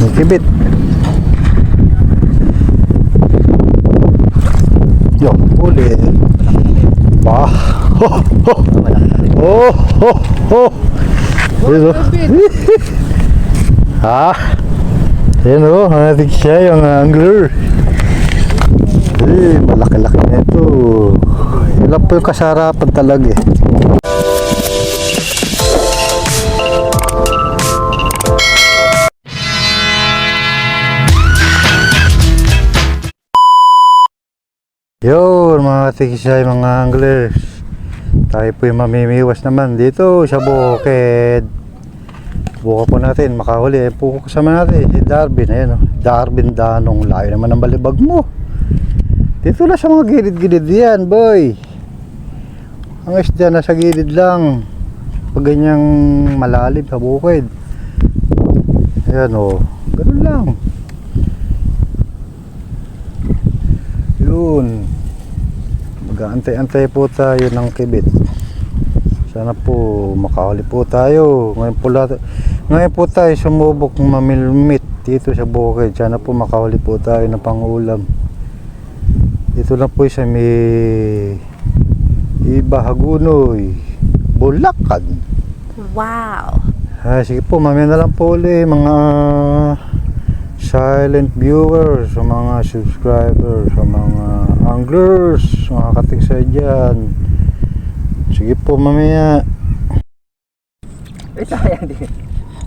Kibit. Yo, uli. Ba. Ho, ho. Oh, ho, ho. Oh. ha? Yan o, hanapin siya yung angler. Eh, malaki-laki na ito. Lang po yung kasarapan talaga eh. Yo, mga tikisay, mga anglers. Tayo po yung mamimiwas naman dito sa bukid. Buka po natin, makahuli. Ayan po kasama natin, si Darwin. Ayan, oh. Darwin Danong. Layo naman ang balibag mo. Dito lang sa mga gilid-gilid yan, boy. Ang isda na sa gilid lang. Pag ganyang malalim sa bukid. Ayan, oh. Ganun lang. Yun. Mag-aantay-antay po tayo ng kibit. Sana po makahuli po tayo. Ngayon po, lahat, ngayon po tayo sumubok mamilmit dito sa bukid. Sana po makahuli po tayo ng pangulam. Dito lang po sa may Ibahagunoy, Bulacan. Wow. Ah, sige po, mamaya na lang po uli mga silent viewers, sa mga subscribers, sa mga anglers, mga katiksay dyan. Sige po, mamaya. Eh, sayang din.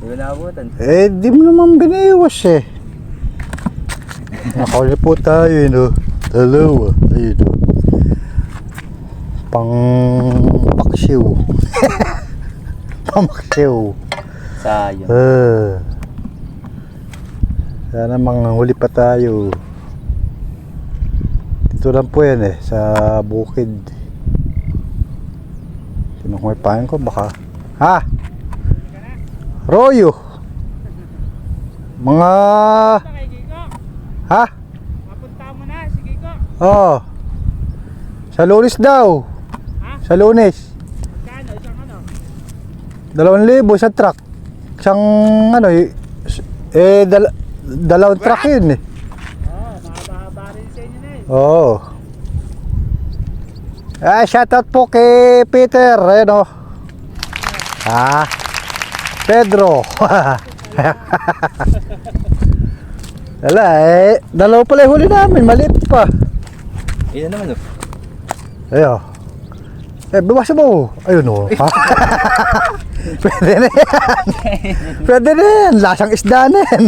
Ko naabutan. Eh, di mo naman biniwas eh. Nakawali po tayo, yun o. Dalawa, ayun o. Pang paksiw. Pamaksiw. Sayang. Ah. Sana manghuli pa tayo. Dito lang po yan eh, sa bukid. Pain ko, baka... Ha? Royo! Mga... Ha? Mapunta mo na, sige ko. Oo. Sa lunes daw. Sa lunes. Ano? Dalawang libo sa truck. Isang ano eh, eh dal dalawang truck yun eh. Oo, oh, mahaba-haba rin sa inyo na eh. Oo. Ah, shoutout po kay Peter, ayun oh. Ah. Pedro. Wala eh, dalawa pala yung huli namin, maliit pa. Ilan naman oh. Ayo. Eh, bawasan mo. Ayun oh. Pwede na yan. Pwede na yan. Lasang isda na yan.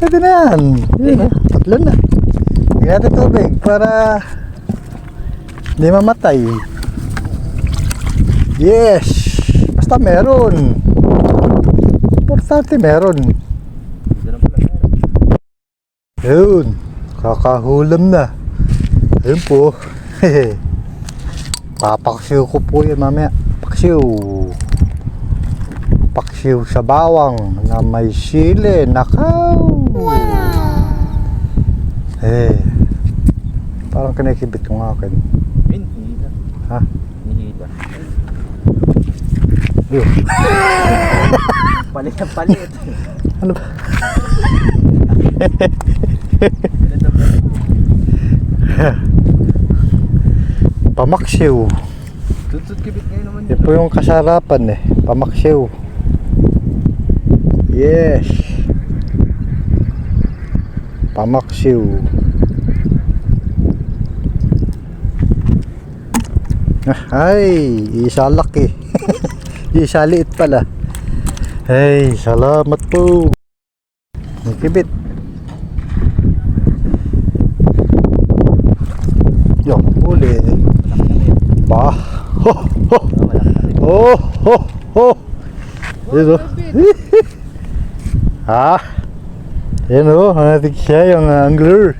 Pwede na yan. Yun oh. Tatlo na. Lagyan natin tubig para hindi mamatay. Yes. Basta meron. Importante meron. Ayun, kakahulam na. Ayun po. Papaksiw ko po yan mamaya. Paksiw. Paksiw sa bawang na may sili. Nakaw. Eh. Parang kinikibit yung akin. Ayun, nihila. Ha? Nihila. Ayun. Palit ang palit. Ano ba? Palit. Pamaksiw. Tutsut kibit ngayon naman Yan po yung kasarapan eh. Pamaksiw. Yes. Pamaksiw. Ay, isa laki. isa liit pala. Hey, salamat po. Kibit. Yo, uli. Ba. Ho, ho. Ah. Oh, ho, ho. Yun o. ha? Yan o, hanapin siya yung angler.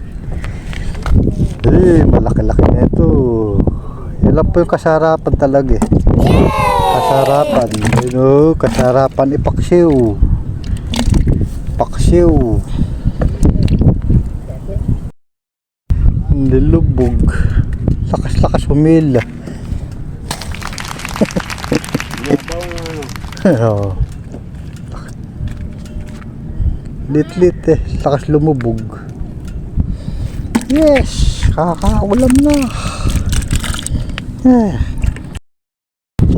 Eh, malaki-laki na ito. Yan po yung kasarapan talaga eh. Kasarapan. Yun o, kasarapan ipaksiw. Paksiw. Nilubog. Lakas-lakas humila. Oo. Lit-lit eh. Lakas lumubog. Yes! Kakaulam na. Eh.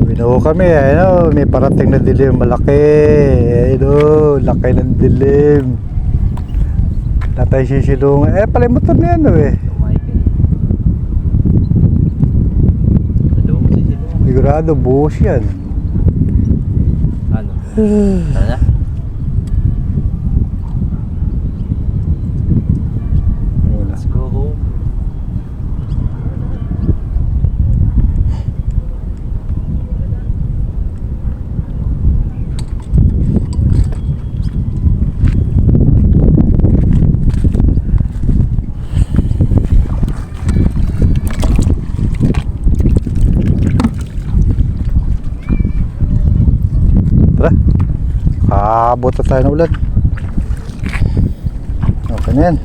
Binuho kami, ano, may parating na dilim malaki. Ayun, laki ng dilim. Tayong sisilungan. Eh, pala yung na yan, oh, eh. Michael. Ano mo si sino? Sigurado, buhos yan. Ano? Ano na? Tara. Kaabot na tayo ng ulan. Okay na yan.